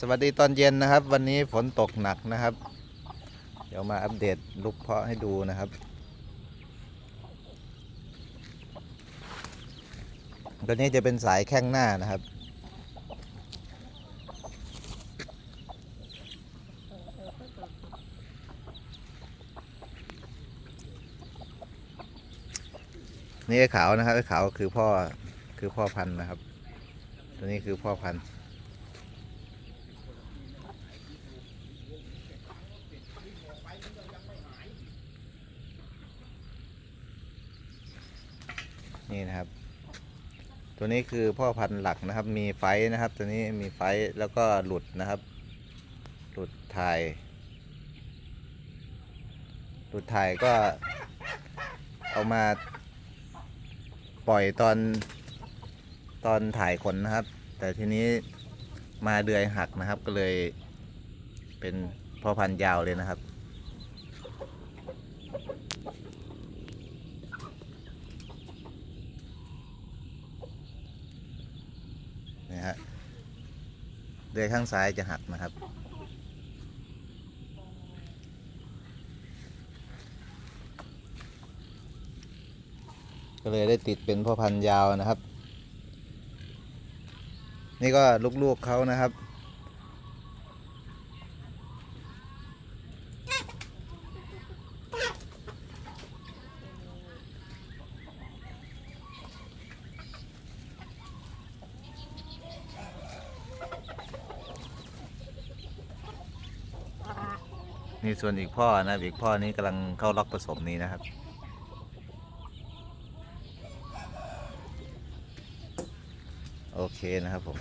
สวัสดีตอนเย็นนะครับ วันนี้ฝนตกหนักนะครับ เดี๋ยวมาอัปเดตลูกเพาะให้ดูนะครับ ตัวนี้จะเป็นสายแข้งหน้านะครับ นี่ไอ้ขาวนะครับไอ้ขาวคือพ่อคือพ่อพันธุ์นะครับ ตัวนี้คือพ่อพันธุ์ นี่นะครับ ตัวนี้คือพ่อพันธุ์หลักนะครับ มีไฟนะครับ ตัวนี้มีไฟแล้วก็หลุดนะครับ หลุดถ่าย หลุดถ่ายก็เอามาปล่อยตอนตอนถ่ายขนนะครับ แต่ทีนี้มาเดือยหักนะครับก็เลยเป็นพ่อพันธุ์ยาวเลยนะครับ นี่ฮะ เดือยข้างซ้ายจะหักนะครับ ก็เลยได้ติดเป็นพ่อพันธุ์ยาวนะครับ นี่ก็ลูกๆเขานะครับ นี่ส่วนอีกพ่อนะอีกพ่อนี้กำลังเข้าล็อกผสมนี้นะครับ โอเคนะครับผม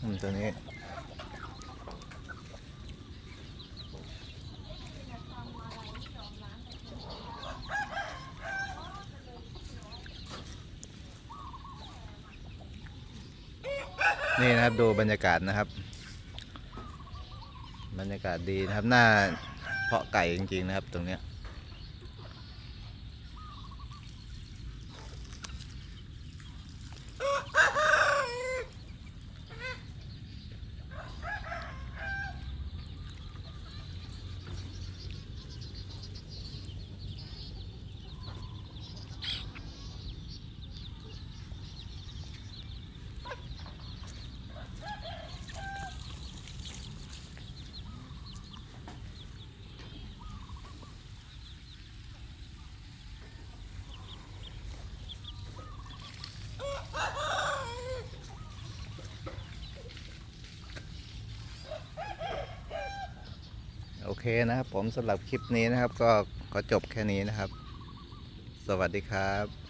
อืมตัวนี้ นี่นะครับดูบรรยากาศนะครับ บรรยากาศดีนะครับหน้าเพาะไก่จริงๆนะครับ ตรงเนี้ยโอ เคนะครับ ผมสำหรับคลิปนี้นะครับ ก็ขอจบแค่นี้นะครับ สวัสดีครับ